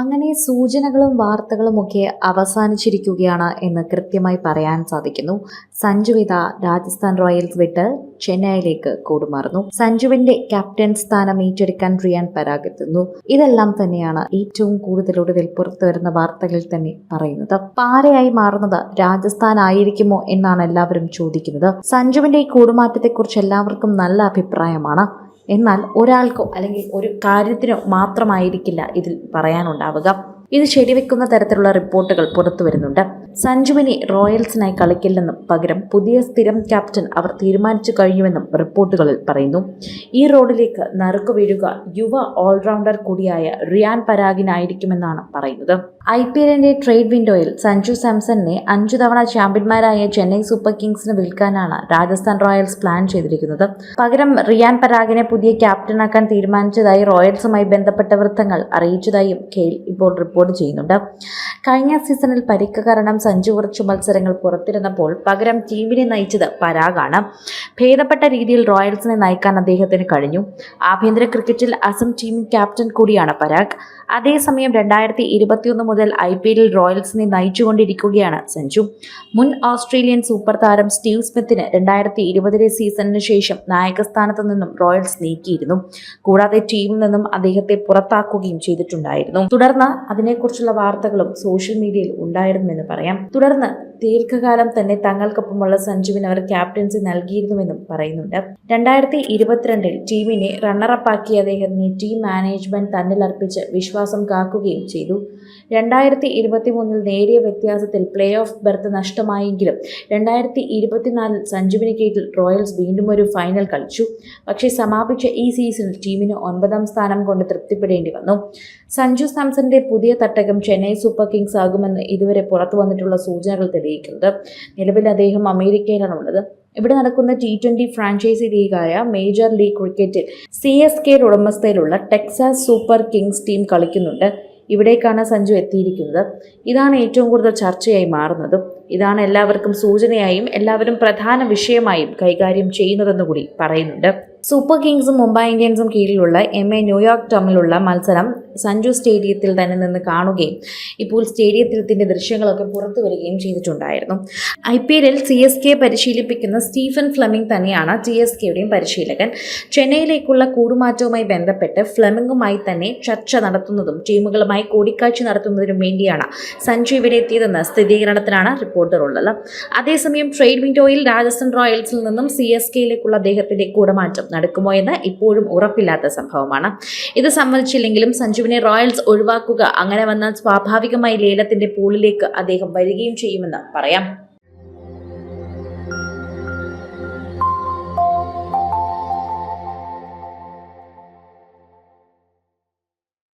അങ്ങനെ സൂചനകളും വാർത്തകളും ഒക്കെ അവസാനിച്ചിരിക്കുകയാണ് എന്ന് കൃത്യമായി പറയാൻ സാധിക്കുന്നു. സഞ്ജുവിത രാജസ്ഥാൻ റോയൽസ് വിട്ട് ചെന്നൈയിലേക്ക് കൂടുമാറുന്നു. സഞ്ജുവിന്റെ ക്യാപ്റ്റൻ സ്ഥാനം ഏറ്റെടുക്കാൻ റിയാൻ പരാഗ് എത്തുന്നു. ഇതെല്ലാം തന്നെയാണ് ഏറ്റവും കൂടുതൽ ഒടുവിൽ പുറത്തു വരുന്ന വാർത്തകളിൽ തന്നെ പറയുന്നത്. പാരയായി മാറുന്നത് രാജസ്ഥാൻ ആയിരിക്കുമോ എന്നാണ് എല്ലാവരും ചോദിക്കുന്നത്. സഞ്ജുവിന്റെ ഈ കൂടുമാറ്റത്തെക്കുറിച്ച് എല്ലാവർക്കും നല്ല അഭിപ്രായമാണ്. എന്നാൽ ഒരാൾക്കോ അല്ലെങ്കിൽ ഒരു കാര്യത്തിനോ മാത്രമായിരിക്കില്ല ഇതിൽ പറയാനുണ്ടാവുക. ഇത് ശരിവെക്കുന്ന തരത്തിലുള്ള റിപ്പോർട്ടുകൾ പുറത്തു വരുന്നുണ്ട്. സഞ്ജുവിനെ റോയൽസിനായി കളിക്കില്ലെന്നും പകരം പുതിയ സ്ഥിരം ക്യാപ്റ്റൻ അവർ തീരുമാനിച്ചു കഴിയുമെന്നും റിപ്പോർട്ടുകളിൽ പറയുന്നു. ഈ റോഡിലേക്ക് നറുക്കു വീഴുക യുവ ഓൾറൗണ്ടർ കൂടിയായ റിയാൻ പരാഗിനായിരിക്കുമെന്നാണ് പറയുന്നത്. ഐ പി എല്ലിന്റെ ട്രേഡ് വിൻഡോയിൽ സഞ്ജു സാംസണിനെ അഞ്ചു തവണ ചാമ്പ്യന്മാരായ ചെന്നൈ സൂപ്പർ കിങ്സിന് വിൽക്കാനാണ് രാജസ്ഥാൻ റോയൽസ് പ്ലാൻ ചെയ്തിരിക്കുന്നത്. പകരം റിയാൻ പരാഗിനെ പുതിയ ക്യാപ്റ്റനാക്കാൻ തീരുമാനിച്ചതായി റോയൽസുമായി ബന്ധപ്പെട്ട വൃത്തങ്ങൾ അറിയിച്ചതായും കെയിൽ ഇപ്പോൾ റിപ്പോർട്ട് ചെയ്യുന്നുണ്ട്. കഴിഞ്ഞ സീസണിൽ പരിക്ക് കാരണം സഞ്ജു കുറച്ചു മത്സരങ്ങൾ പുറത്തിരുന്നപ്പോൾ പകരം ടീമിനെ നയിച്ചത് പരാഗാണ്. ഭേദപ്പെട്ട രീതിയിൽ റോയൽസിനെ നയിക്കാൻ അദ്ദേഹത്തിന് കഴിഞ്ഞു. ആഭ്യന്തര ക്രിക്കറ്റിൽ അസം ടീം ക്യാപ്റ്റൻ കൂടിയാണ് പരാഗ്. അതേസമയം രണ്ടായിരത്തി ഇരുപത്തിയൊന്ന് മുതൽ ഐ പി എല്ലിൽ റോയൽസിനെ നയിച്ചുകൊണ്ടിരിക്കുകയാണ് സഞ്ജു. മുൻ ഓസ്ട്രേലിയൻ സൂപ്പർ താരം സ്റ്റീവ് സ്മിത്തിന് രണ്ടായിരത്തി ഇരുപതിലെ സീസണിന് ശേഷം നായകസ്ഥാനത്ത് നിന്നും റോയൽസ് നീക്കിയിരുന്നു. കൂടാതെ ടീമിൽ നിന്നും അദ്ദേഹത്തെ പുറത്താക്കുകയും ചെയ്തിട്ടുണ്ടായിരുന്നു. തുടർന്ന് അതിനെക്കുറിച്ചുള്ള വാർത്തകളും സോഷ്യൽ മീഡിയയിൽ ഉണ്ടായിരുന്നുവെന്ന് പറയാം. തുടർന്ന് ദീർഘകാലം തന്നെ തങ്ങൾക്കൊപ്പമുള്ള സഞ്ജുവിന് അവർ ക്യാപ്റ്റൻസി നൽകിയിരുന്നുവെന്നും പറയുന്നുണ്ട്. രണ്ടായിരത്തി ഇരുപത്തിരണ്ടിൽ ടീമിനെ റണ്ണറപ്പാക്കിയ അദ്ദേഹത്തിന് ടീം മാനേജ്മെന്റ് തന്നിൽ അർപ്പിച്ച് വിശ്വാസം കാക്കുകയും ചെയ്തു. രണ്ടായിരത്തി ഇരുപത്തി മൂന്നിൽ നേരിയ വ്യത്യാസത്തിൽ പ്ലേ ഓഫ് ബെർത്ത് നഷ്ടമായെങ്കിലും രണ്ടായിരത്തി ഇരുപത്തിനാലിൽ സഞ്ജുവിന് കീഴിൽ റോയൽസ് വീണ്ടും ഒരു ഫൈനൽ കളിച്ചു. പക്ഷേ സമാപിച്ച ഈ സീസണിൽ ടീമിന് ഒൻപതാം സ്ഥാനം കൊണ്ട് തൃപ്തിപ്പെടേണ്ടി വന്നു. സഞ്ജു സാംസന്റെ പുതിയ തട്ടകം ചെന്നൈ സൂപ്പർ കിങ്സ് ആകുമെന്ന് ഇതുവരെ പുറത്തു വന്നിട്ടുള്ള സൂചനകൾ തെളിയിക്കുന്നത് നിലവിൽ അദ്ദേഹം അമേരിക്കയിലാണ് ഉള്ളത്. ഇവിടെ നടക്കുന്ന ടി ട്വന്റി ഫ്രാഞ്ചൈസി ലീഗായ മേജർ ലീഗ് ക്രിക്കറ്റിൽ സി എസ് കെ ഉടമസ്ഥയിലുള്ള ടെക്സാസ് സൂപ്പർ കിങ്സ് ടീം കളിക്കുന്നുണ്ട്. ഇവിടേക്കാണ് സഞ്ജു എത്തിയിരിക്കുന്നത്. ഇതാണ് ഏറ്റവും കൂടുതൽ ചർച്ചയായി മാറുന്നതും. ഇതാണ് എല്ലാവർക്കും സൂചനയായും എല്ലാവരും പ്രധാന വിഷയമായും കൈകാര്യം ചെയ്യുന്നതെന്ന് കൂടി പറയുന്നുണ്ട്. സൂപ്പർ കിങ്സും മുംബൈ ഇന്ത്യൻസും കീഴിലുള്ള എം എ ന്യൂയോർക്ക് തമ്മിലുള്ള മത്സരം സഞ്ജു സ്റ്റേഡിയത്തിൽ തന്നെ നിന്ന് കാണുകയും ഇപ്പോൾ സ്റ്റേഡിയത്തിന്റെ ദൃശ്യങ്ങളൊക്കെ പുറത്തു വരികയും ചെയ്തിട്ടുണ്ടായിരുന്നു. ഐ പി എല്ലിൽ സി എസ് കെ പരിശീലിപ്പിക്കുന്ന സ്റ്റീഫൻ ഫ്ലെമിംഗ് തന്നെയാണ് ടി എസ് കെയുടെയും പരിശീലകൻ. ചെന്നൈയിലേക്കുള്ള കൂടുമാറ്റവുമായി ബന്ധപ്പെട്ട് ഫ്ലെമിംഗുമായി തന്നെ ചർച്ച നടത്തുന്നതും ടീമുകളുമായി കൂടിക്കാഴ്ച നടത്തുന്നതിനും വേണ്ടിയാണ് സഞ്ജു ഇവിടെ എത്തിയതെന്ന് സ്ഥിരീകരണത്തിലാണ് റിപ്പോർട്ടുകളുള്ളത് അതേസമയം ട്രേഡ് വിൻഡോയിൽ രാജസ്ഥാൻ റോയൽസിൽ നിന്നും സി എസ് കെയിലേക്കുള്ള അദ്ദേഹത്തിന്റെ കൂടമാറ്റം നടക്കുമോ എന്ന് ഇപ്പോഴും ഉറപ്പില്ലാത്ത സംഭവമാണ്. ഇത് സംബന്ധിച്ചില്ലെങ്കിലും സഞ്ജുവിനെ റോയൽസ് ഒഴിവാക്കുക അങ്ങനെ വന്നാൽ സ്വാഭാവികമായി ലേലത്തിന്റെ പൂളിലേക്ക് അദ്ദേഹം വരികയും ചെയ്യുമെന്ന് പറയാം.